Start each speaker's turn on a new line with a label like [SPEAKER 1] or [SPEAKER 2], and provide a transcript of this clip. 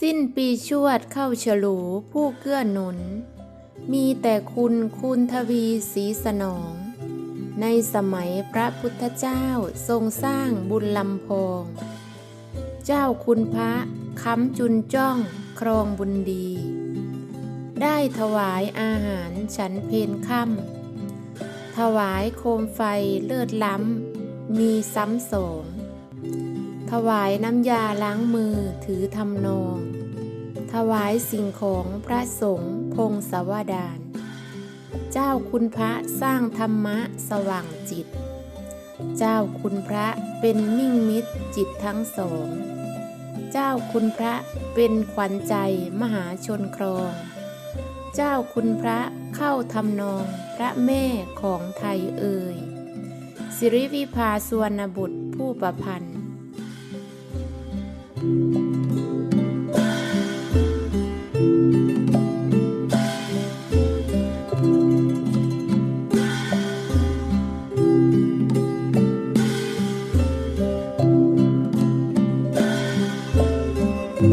[SPEAKER 1] สิ้นปีชวดเข้าฉลูผู้เกื้อหนุน มีแต่คุณคุณทวีสีสนอง ในสมัยพระพุทธเจ้าทรงสร้างบุญลำพอง เจ้าคุณพระค้ำจุนจ้องครองบุญดี ได้ถวายอาหารฉันเพนค่ำถวายโคมไฟเลิศล้ำ มีซ้ำสอง ถวายน้ำยาล้างมือถือทำนอง ถวายสิ่งของพระสงฆ์พงศาวดารเจ้าคุณพระสร้างธรรมะสว่างจิต เจ้าคุณพระเป็นมิ่งมิตรจิตทั้งสอง เจ้าคุณพระเป็นขวัญใจมหาชนครอง เจ้าคุณพระเข้าทำนองพระแม่ของไทยเอ่ยสิริวิภาสวนบุตรผู้ประพันธ์